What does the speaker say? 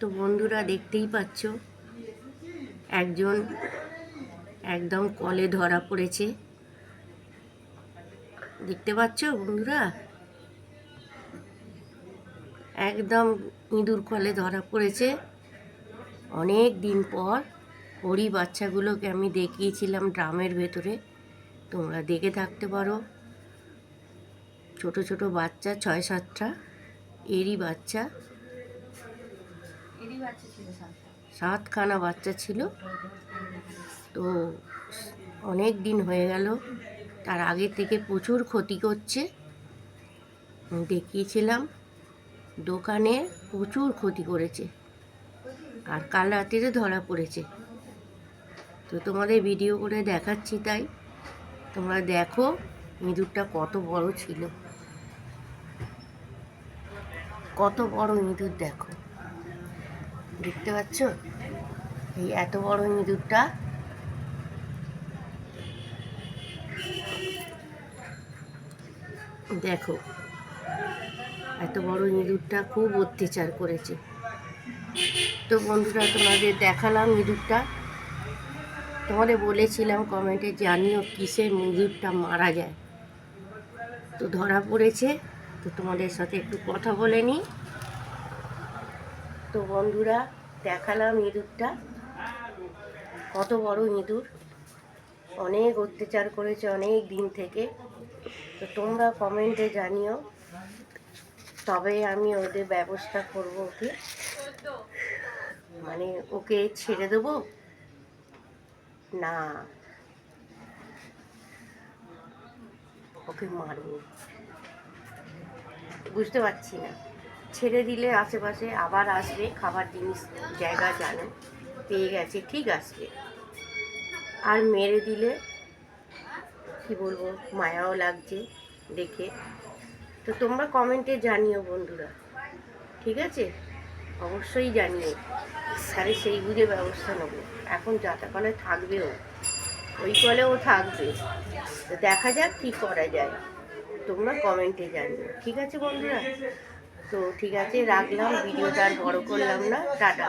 তো বন্ধুরা দেখতেই পাচ্ছ, একজন একদম কলে ধরা পড়েছে। দেখতে পাচ্ছ বন্ধুরা? একদম ইঁদুর কলে ধরা পড়েছে। অনেক দিন পর ওরই বাচ্চাগুলোকে আমি দেখিয়েছিলাম ড্রামের ভেতরে। তোমরা দেখে থাকতে পারো। ছোট ছোট বাচ্চা, ছয় সাতটা, এরই বাচ্চা এরই বাচ্চা ছিল সাতটা সাতখানা বাচ্চা ছিল। তো অনেক দিন হয়ে গেল। তার আগে থেকে প্রচুর ক্ষতি করছে। দেখিয়েছিলাম, দোকানে প্রচুর ক্ষতি করেছে। আর কাল রাত্রিরে ধরা পড়েছে। তো তোমাদের ভিডিও করে দেখাচ্ছি তাই। তোমরা দেখো, ইঁদুরটা কত বড় ছিল। কত বড় ইঁদুর দেখো। দেখতে পাচ্ছ? এই এত বড় ইঁদুরটা। দেখো, এত বড় ইঁদুরটা খুব অত্যাচার করেছে। তো বন্ধুরা, তোমাদের দেখালাম ইঁদুরটা। তোমাদের বলেছিলাম কমেন্টে জানিও কিসের ইঁদুরটা মারা যায়। তো ধরা পড়েছে, তো তোমাদের সাথে একটু কথা বলে নিই। তো বন্ধুরা, দেখালাম ইঁদুরটা কত বড় ইঁদুর অনেক অত্যাচার করেছে অনেক দিন থেকে। তো তোমরা কমেন্টে জানিও, তবে আমি ওদের ব্যবস্থা করব ওকে। মানে ওকে ছেড়ে দেবো? না। ওকে মারবো। বুঝতে পারছি না। ছেড়ে দিলে আশেপাশে আবার আসবে, খাবার জিনিস জায়গা জানে, পেয়ে গেছে, ঠিক আসবে আর মেরে দিলে, কি বলব, মায়াও লাগছে দেখে। তো তোমরা কমেন্টে জানিও বন্ধুরা, ঠিক আছে? অবশ্যই জানিও। তাহলে সেই বুঝে ব্যবস্থা নেব। এখন যাতা কলে থাকবেও। ওই কলেও থাকবে। তো দেখা যাক কী করা যায়। তোমরা কমেন্টে জানিও, ঠিক আছে বন্ধুরা? তো ঠিক আছে রাখলাম ভিডিওটা আর বড় করলাম না। টাটা।